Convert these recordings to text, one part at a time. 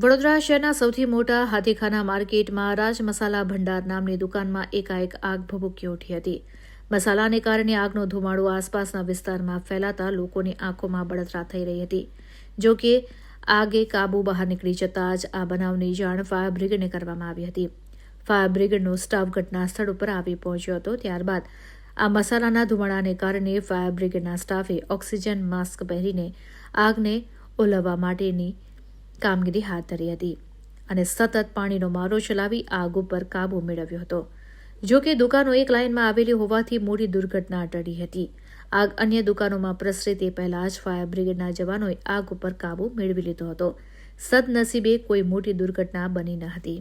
વડોદરા શહેરના સૌથી મોટા હાથીખાના માર્કેટમાં રાજ મસાલા ભંડાર નામની દુકાનમાં એકાએક આગ ભભૂકી ઉઠી હતી. મસાલાને કારણે આગનો ધુમાડો આસપાસના વિસ્તારમાં ફેલાતા લોકોની આંખોમાં બળતરા થઈ રહી હતી. જો કે, આગે કાબુ બહાર નીકળી જતાં જ આ બનાવની જાણ ફાયર બ્રિગેડને કરવામાં આવી હતી. ફાયર બ્રિગેડનો સ્ટાફ ઘટના સ્થળ ઉપર આવી પહોંચ્યો હતો. ત્યારબાદ આ મસાલાના ધુમાડાને કારણે ફાયર બ્રિગેડના સ્ટાફે ઓક્સિજન માસ્ક પહેરીને આગને ઓલવવા માટેની કામગીરી હાથ ધરી હતી અને સતત પાણીનો મારો ચલાવી આગ ઉપર કાબુ મેળવ્યો હતો. જો કે દુકાનો એક લાઇનમાં આવેલી હોવાથી મોટી દુર્ઘટના ટળી હતી. આગ અન્ય દુકાનોમાં પ્રસરે તે પહેલાં જ ફાયર બ્રિગેડના જવાનોએ આગ ઉપર કાબુ મેળવી લીધો હતો. સદનસીબે કોઈ મોટી દુર્ઘટના બની ન હતી.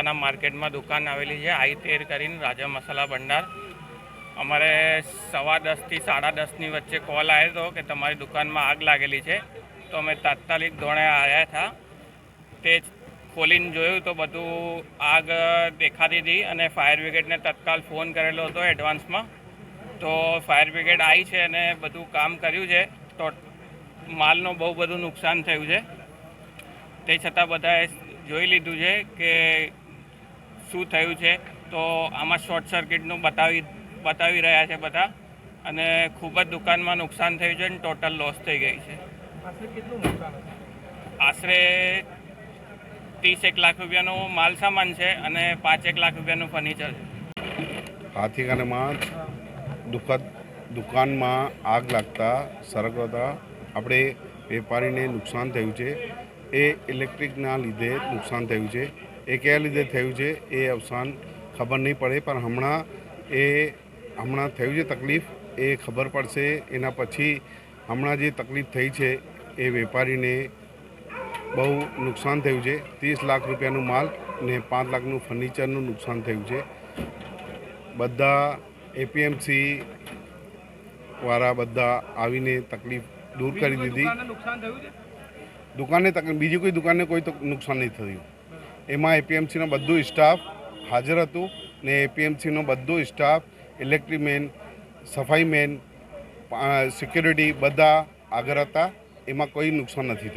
આથિકાના માર્કેટમાં દુકાન આવેલી છે, આઈ તેર કરીને રાજા મસાલા ભંડાર. અમારે સવા દસથી સાડા દસની વચ્ચે કોલ આવ્યો હતો કે તમારી દુકાનમાં આગ લાગેલી છે. તો અમે તાત્કાલિક ધોરણે આવ્યા હતા. તે ખોલીને જોયું તો બધું આગ દેખાતી હતી અને ફાયર બ્રિગેડને તત્કાલ ફોન કરેલો હતો એડવાન્સમાં તો ફાયર બ્રિગેડ આવી છે અને બધું કામ કર્યું છે. તો માલનું બહુ બધું નુકસાન થયું છે. તે છતાં બધાએ જોઈ લીધું છે કે શું થયું છે તો આમાં શોર્ટ સર્કિટનું બતાવી બતાવી રહ્યા છે બધા. અને ખૂબ જ દુકાનમાં નુકસાન થયું છે અને ટોટલ લોસ થઈ ગઈ છે. આશરે ત્રીસ એક લાખ રૂપિયાનું માલ સામાન છે અને પાંચ એક લાખ રૂપિયાનું ફર્નિચર છે. હાથીખાનામાં દુઃખદ દુકાનમાં આગ લાગતા સરગતા આપણે વેપારીને નુકસાન થયું છે. એ ઇલેક્ટ્રિકના લીધે નુકસાન થયું છે. એ કયા લીધે થયું છે એ અવસાન ખબર નહીં પડે, પણ હમણાં એ હમણાં થયું છે તકલીફ એ ખબર પડશે. એના પછી હમણાં જે તકલીફ થઈ છે એ વેપારીને બહુ નુકસાન થયું છે. ત્રીસ લાખ રૂપિયાનું માલ ને પાંચ લાખનું ફર્નિચરનું નુકસાન થયું છે. બધા એપીએમસી વાળા બધા આવીને તકલીફ દૂર કરી દીધી. દુકાને તક બીજી કોઈ દુકાને કોઈ તો નુકસાન નહીં થયું. એમાં એપીએમસીનો બધો સ્ટાફ હાજર હતું ને એપીએમસીનો બધો સ્ટાફ ઇલેક્ટ્રિક મેન સફાઈ મેન સિક્યુરિટી બધા આગળ હતા. એમાં કોઈ નુકસાન નથી થયું.